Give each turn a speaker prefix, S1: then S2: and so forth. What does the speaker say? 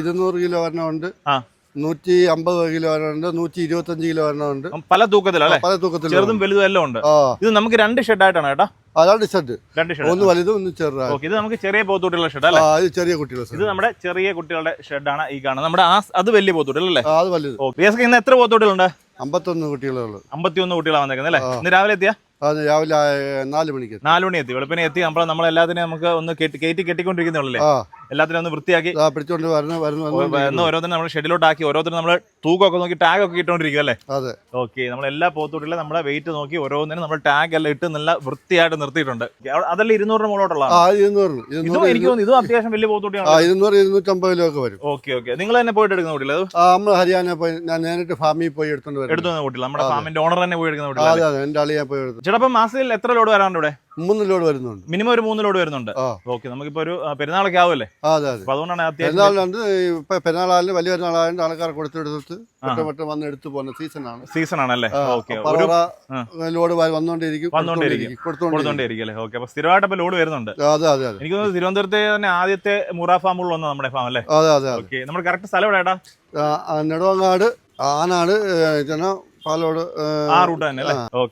S1: ഇരുന്നൂറ് കിലോ വരണമുണ്ട്
S2: ഉണ്ട്.
S1: നൂറ്റി അമ്പത് കിലോ വരണമുണ്ട് നൂറ്റി ഇരുപത്തഞ്ച് കിലോ വരണമുണ്ട്
S2: പല തൂക്കത്തിലല്ലേ
S1: പല തൂക്കത്തിൽ
S2: ചെറുതും വലുതും എല്ലാം ഉണ്ട്. ഇത് നമുക്ക് രണ്ട് ഷെഡായിട്ടാണ് കേട്ടോ?
S1: അതാണ് ഷെഡ്.
S2: രണ്ട് ഷെഡ്.
S1: ഒന്ന് വലുതും ഒന്ന് ചെറുതാണ്
S2: ഓക്കെ ഇത് നമുക്ക് ചെറിയ പോത്തൂട്ടിയുള്ള ഷെഡ് അല്ലേ?
S1: ഇത് ചെറിയ കുട്ടികളുടെ
S2: ഇത് നമ്മുടെ ചെറിയ കുട്ടികളുടെ ഷെഡാണ് ഈ കാണുന്നത്. നമ്മുടെ ആ അത് വലിയ
S1: പോത്തൂട്ടിലല്ലേ അത് വലുത്.
S2: ഓ പി എസ് ഇന്ന് എത്ര പോത്തൂട്ടിലുണ്ട്
S1: അമ്പത്തൊന്ന് കുട്ടികളുള്ളൂ
S2: അമ്പത്തിയൊന്ന് കുട്ടികളാണ് വന്നേക്കുന്നത് അല്ലേ? ഇന്ന് രാവിലെ എത്തിയാ?
S1: അത് രാവിലെ നാല് മണിക്ക്.
S2: നാല് മണി എത്തി. വെളുപ്പിനെ എത്തി. നമ്മൾ നമ്മളെല്ലാത്തിനും നമുക്ക് ഒന്ന് കെട്ടി കയറ്റി കെട്ടിക്കൊണ്ടിരിക്കുന്നുള്ളൂ എല്ലാത്തിനും ഒന്ന് വൃത്തിയാക്കി
S1: പിടിച്ചോണ്ട് വരണ
S2: എന്ന് ഓരോന്നിനും നമ്മൾ ഷെഡിലോട്ട് ആക്കി ഓരോരുത്തരും നമ്മൾ തൂക്കമൊക്കെ നോക്കി ടാഗ് ഒക്കെ ഇട്ടുകൊണ്ടിരിക്കും അല്ലേ?
S1: അതെ.
S2: ഓക്കെ നമ്മൾ എല്ലാ പോത്തൂട്ടിലും നമ്മുടെ വെയിറ്റ് നോക്കി ഓരോന്നിനും നമ്മൾ ടാഗ് എല്ലാം ഇട്ട് നല്ല വൃത്തിയായിട്ട് നിർത്തിയിട്ടുണ്ട്. അതല്ലേ ഇരുന്നൂറിന് മുകളോട്ടുള്ള ഇതും എനിക്ക് തോന്നുന്നു ഇതും അത്യാവശ്യം വലിയ പോത്തൂട്ടിയാണ്
S1: ഇരുന്നൂറ് ഒക്കെ വരും.
S2: ഓക്കെ ഓക്കെ നിങ്ങൾ തന്നെ പോയിട്ട് എടുക്കുന്ന
S1: ആ നമ്മൾ ഹരിയാന പോയി ഞാൻ നേരിട്ട് ഫാമിൽ പോയി എടുത്തോണ്ട് വരും
S2: കുട്ടികൾ നമ്മുടെ. ഫാമിന്റെ ഓണർ തന്നെ പോയി എടുക്കുന്ന
S1: അളിയാൻ പോയി എടുത്തു.
S2: ചേട്ടാ മാസത്തിൽ എത്ര ലോഡ് വരാറുണ്ട് ഇവിടെ?
S1: മൂന്ന് ലോഡ് വരുന്നുണ്ട്.
S2: മിനിമം ഒരു മൂന്ന് ലോഡ് വരുന്നുണ്ട്. ഓക്കെ നമുക്കിപ്പോ ഒരു പെരുന്നാളൊക്കെ ആവുമല്ലേ?
S1: ആ അതെ അതെ.
S2: അപ്പൊ അതുകൊണ്ടാണ് അത്യാവശ്യം
S1: പെരുന്നാളിലുണ്ട് ഇപ്പൊ പെരുന്നാളായാലും വലിയ പെരുന്നാളായാലും ആൾക്കാർ കൊടുത്തെടുത്ത് പെട്ടെന്ന് വന്ന് എടുത്തു പോകുന്ന സീസൺ ആണ്.
S2: സീസൺ ആണല്ലേ? ഓക്കെ.
S1: ലോഡ് വന്നോണ്ടിരിക്കും. കൊടുത്തോണ്ടിരിക്കും
S2: അല്ലേ? ഓക്കെ അപ്പൊ സ്ഥിരമായിട്ട് അപ്പൊ ലോഡ് വരുന്നുണ്ട്.
S1: അതെ അതെ അതെ.
S2: എനിക്ക് തോന്നുന്നു തിരുവനന്തപുരത്തെ തന്നെ ആദ്യത്തെ മുറ ഫാമുള്ള ഒന്ന് നമ്മുടെ ഫാം അല്ലേ?
S1: അതെ അതെ
S2: ഓക്കെ നമ്മുടെ കറക്റ്റ് സ്ഥലം
S1: എവിടെ നെടുവങ്ങാട് ആനാട് പാലോട്
S2: ആ റൂട്ട് തന്നെ അല്ലേ? ഓക്കെ.